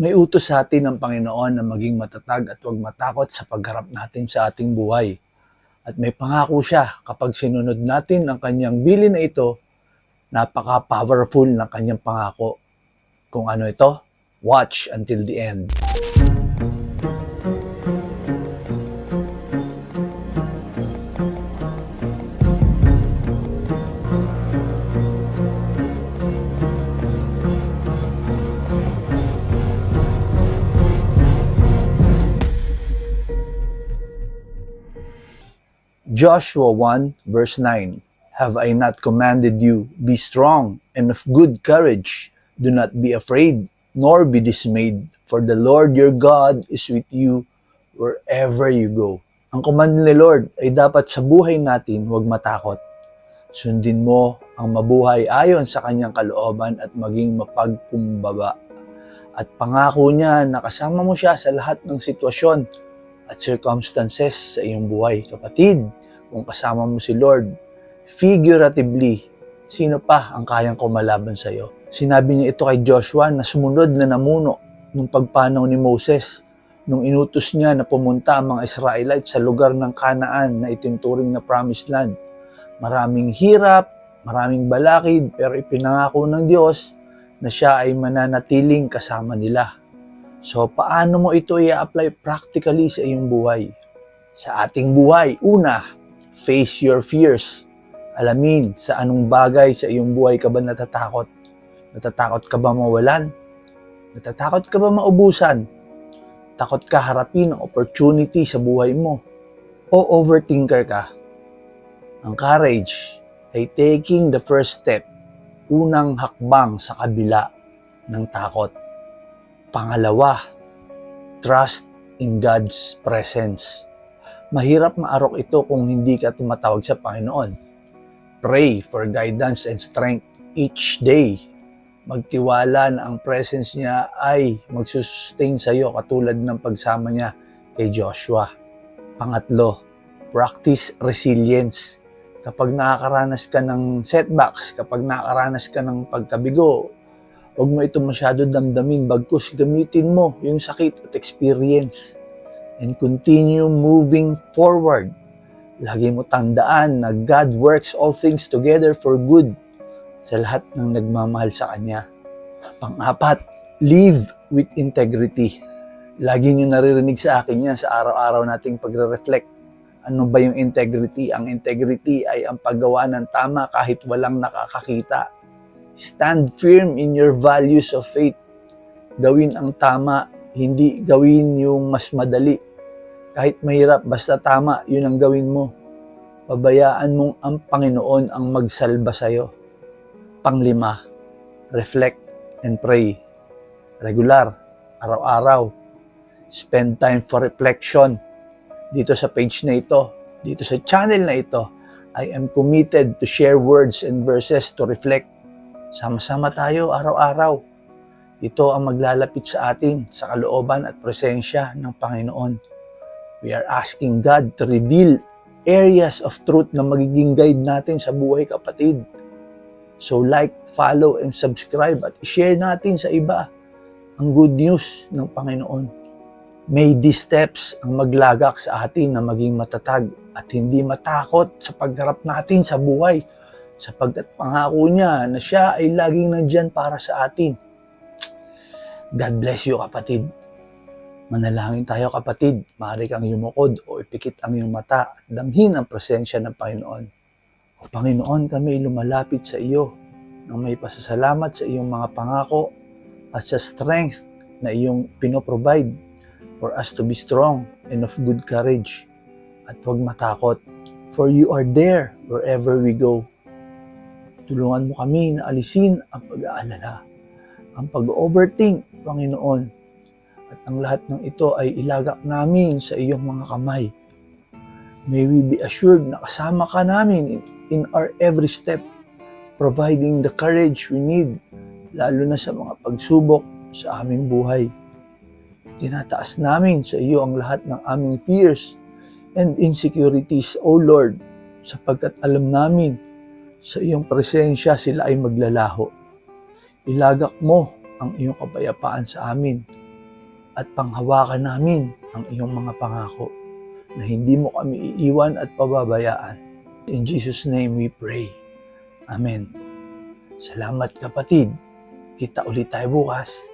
May utos sa atin ng Panginoon na maging matatag at huwag matakot sa pagharap natin sa ating buhay. At may pangako siya kapag sinunod natin ang kanyang bilin na ito, napaka-powerful ng kanyang pangako. Kung ano ito, watch until the end. Joshua 1 verse 9 Have I not commanded you, be strong and of good courage, do not be afraid, nor be dismayed, for the Lord your God is with you wherever you go. Ang command ni Lord ay dapat sa buhay natin huwag matakot. Sundin mo ang mabuhay ayon sa kanyang kalooban at maging mapagkumbaba. At pangako niya na kasama mo siya sa lahat ng sitwasyon at circumstances sa iyong buhay. Kapatid, kung kasama mo si Lord, figuratively, sino pa ang kayang kumalaban sa iyo? Sinabi niya ito kay Joshua na sumunod na namuno nung pagpanaw ni Moses nung inutos niya na pumunta ang mga Israelites sa lugar ng Kanaan na itinturing na promised land. Maraming hirap, maraming balakid, pero ipinangako ng Diyos na siya ay mananatiling kasama nila. So, paano mo ito i-apply practically sa iyong buhay? Sa ating buhay, una, face your fears. Alamin sa anong bagay sa iyong buhay ka ba natatakot? Natatakot ka ba mawalan? Natatakot ka ba maubusan? Takot ka harapin ang opportunity sa buhay mo? O overthinker ka? Ang courage ay taking the first step, unang hakbang sa kabila ng takot. Pangalawa, trust in God's presence. Mahirap maarok ito kung hindi ka tumatawag sa Panginoon. Pray for guidance and strength each day. Magtiwala na ang presence niya ay magsusustain sa iyo katulad ng pagsama niya kay Joshua. Pangatlo, practice resilience. Kapag nakakaranas ka ng setbacks, kapag nakakaranas ka ng pagkabigo, huwag mo ito masyado damdamin, bagkus gamitin mo yung sakit at experience and continue moving forward. Lagi mo tandaan na God works all things together for good sa lahat ng nagmamahal sa Kanya. Pang-apat, live with integrity. Lagi nyo naririnig sa akin yan sa araw-araw nating pagre-reflect. Ano ba yung integrity? Ang integrity ay ang paggawa ng tama kahit walang nakakakita. Stand firm in your values of faith. Gawin ang tama, hindi gawin yung mas madali. Kahit mahirap, basta tama, yun ang gawin mo. Pabayaan mong ang Panginoon ang magsalba sa'yo. Panglima, reflect and pray. Regular, araw-araw. Spend time for reflection. Dito sa page na ito, dito sa channel na ito, I am committed to share words and verses to reflect. Sama-sama tayo araw-araw. Ito ang maglalapit sa atin sa kalooban at presensya ng Panginoon. We are asking God to reveal areas of truth na magiging guide natin sa buhay kapatid. So like, follow, and subscribe at share natin sa iba ang good news ng Panginoon. May these steps ang maglagak sa atin na maging matatag at hindi matakot sa pagharap natin sa buhay sapagkat pangako niya na siya ay laging nandyan para sa atin. God bless you kapatid. Manalangin tayo kapatid, maaari kang yumukod o ipikit ang iyong mata at damhin ang presensya ng Panginoon. O Panginoon, kami lumalapit sa iyo nang may pasasalamat sa iyong mga pangako at sa strength na iyong pinoprovide for us to be strong and of good courage at huwag matakot for you are there wherever we go. Tulungan mo kami na alisin ang pag-aalala, ang pag-overthink, Panginoon, at ang lahat ng ito ay ilagak namin sa iyong mga kamay. May we be assured na kasama ka namin in, our every step, providing the courage we need, lalo na sa mga pagsubok sa aming buhay. Tinataas namin sa iyo ang lahat ng aming fears and insecurities, O Lord, sapagkat alam namin sa iyong presensya sila ay maglalaho. Ilagak mo ang iyong kapayapaan sa amin at panghawakan namin ang iyong mga pangako na hindi mo kami iiwan at pababayaan. In Jesus' name we pray. Amen. Salamat kapatid. Kita ulit tayo bukas.